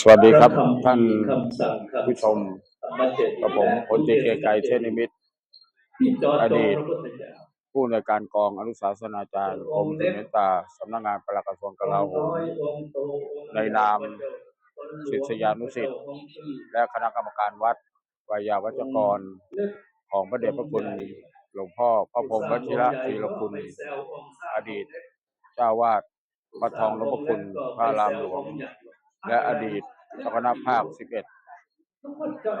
สวัสดีครับ ท่านคำสั่งคำผู้ชมธรรมเจตกับผมพลตรีเกรียงไกรเทศนิมิตรที่จอดอจดีงตพระพุทธเจ้าผู้ในวยการกองอนุสาสนาจารย์กรมศิลปเมตตาสำนักงานปลัดกระทรวงกลาโหมองค์น้อยองค์โตองค์ในนามศิษยานุศิษย์และคณะกรรมการวัดวายาวัจกร ของพระเดชพระคุณหลวงพ่อพระพรหมวชิระธีรคุณอดีต เจ้าวาดวัดทองนพคุณพระรามหลวง และอดีตเจ้าคณะภาค11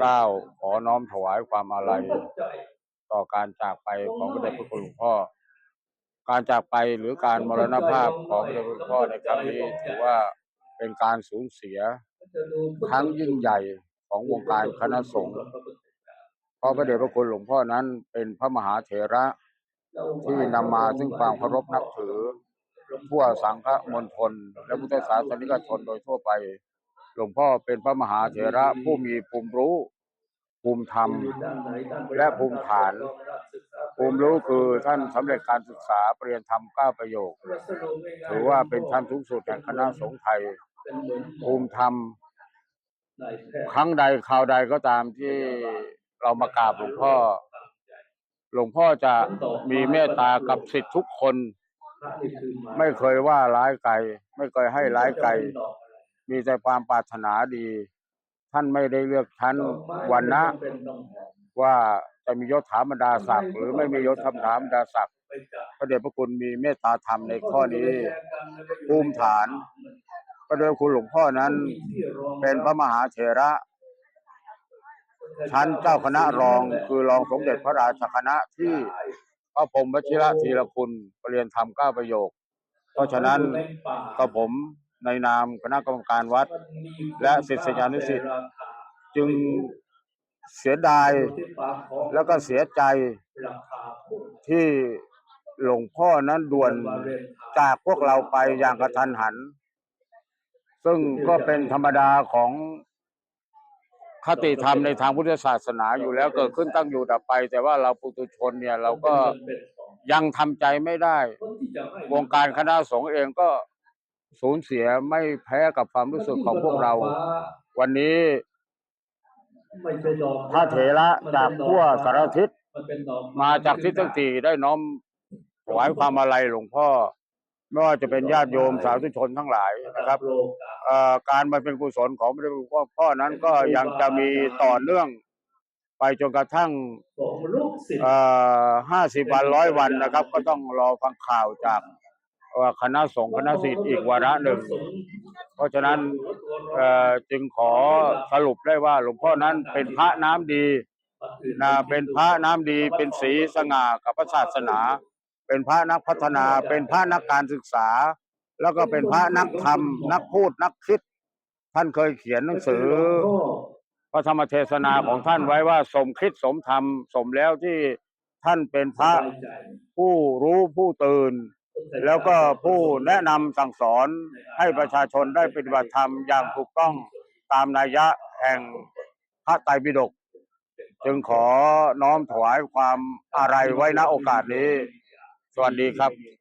9ขอน้อมถวายความอาลัยต่อการจากไปของพระเดชพระคุณหลวงพ่อ การจากไปหรือการมรณภาพของพระเดชพระคุณหลวงพ่อในครั้งนี้ถือว่าเป็นการสูญเสียครั้งยิ่งใหญ่ของวงการคณะสงฆ์เพราะพระเดชพระคุณหลวงพ่อนั้นเป็นพระมหาเถระที่นำมาซึ่งความเคารพนับถือ ทั่วสังฆมณฑลและพุทธศาสนิกชนโดยทั่วไป หลวงพ่อเป็นพระมหาเถระผู้มีภูมิรู้ ภูมิธรรม และภูมิฐาน ภูมิรู้คือท่านสำเร็จการศึกษาปริญญาธรรมเก้าประโยค ถือว่าเป็นชั้นสูงสุดแห่งคณะสงฆ์ไทย ภูมิธรรม ครั้งใดคราวใดก็ตามที่เรามากราบหลวงพ่อ หลวงพ่อจะมีเมตตากับสิทธิทุกคน ไม่เคยว่าร้ายไกลไม่เคยให้ร้ายไกลมีแต่ความปรารถนาดี ท่านไม่ได้เลือกชั้นวันนะ ว่าจะมียศถาบรรดาศักดิ์หรือไม่มียศถาบรรดาศักดิ์พระเดชพระคุณมีเมตตาธรรมในข้อนี้ภูมิฐานพระเดชพระคุณหลวงพ่อนั้น เป็นพระมหาเถระชั้นเจ้าคณะรองคือรองสมเด็จพระราชคณะที่พ ระพรหมวชิระธีรคุณปรริยนธรรมเก้าประโยค เพราะฉะนั้นก็ผมในนามคณะกรรมการวัด และศิษยานุศิษย์จึงเสียดายแล้วก็เสียใจที่หลวงพ่อนั้นด่วนจากพวกเราไปอย่างกระทันหัน ซึ่งก็เป็นธรรมดาของ คติธรรมในทางพุทธศาสนาอยู่แล้วเกิดขึ้นตั้งอยู่ดับไป แต่ว่าเราปุถุชนเนี่ยเราก็ยังทำใจไม่ได้ วงการคณะสงฆ์เองก็สูญเสียไม่แพ้กับความรู้สึกของพวกเรา วันนี้พระเถระจากทั่วสารทิศมาจากทิศทั้งสี่ได้น้อมถวายความอาลัยหลวงพ่อ ไม่ว่าจะเป็นญาติโยมสาธุชนทั้งหลายนะครับเอ่อการมาเป็นกุศลของพระเดชพระคุณหลวงพ่อนั้นก็ยังจะมีต่อเนื่อง ไปจนกระทั่งเอ่อห้าสิบวันร้อยวันนะครับ ก็ต้องรอฟังข่าวจากคณะสงฆ์คณะศิษย์อีกวาระหนึ่ง เพราะฉะนั้นจึงขอสรุปได้ว่าหลวงพ่อนั้นเป็นพระน้ำดีนะเป็นพระน้ำดีเป็นสีสง่ากับพระศาสนา เป็นพระนักพัฒนา เป็นพระนักการศึกษา แล้วก็เป็นพระนักธรรม นักพูดนักคิด ท่านเคยเขียนหนังสือ พระธรรมเทศนาของท่านไว้ว่าสมคิดสมธรรม สมแล้วที่ท่านเป็นพระผู้รู้ผู้ตื่น แล้วก็ผู้แนะนำสั่งสอนให้ประชาชนได้ปฏิบัติธรรมอย่างถูกต้องตามนัยยะแห่งพระไตรปิฎกจึงขอน้อมถวายความอาลัยไว้ณโอกาสนี้ สวัสดีครับ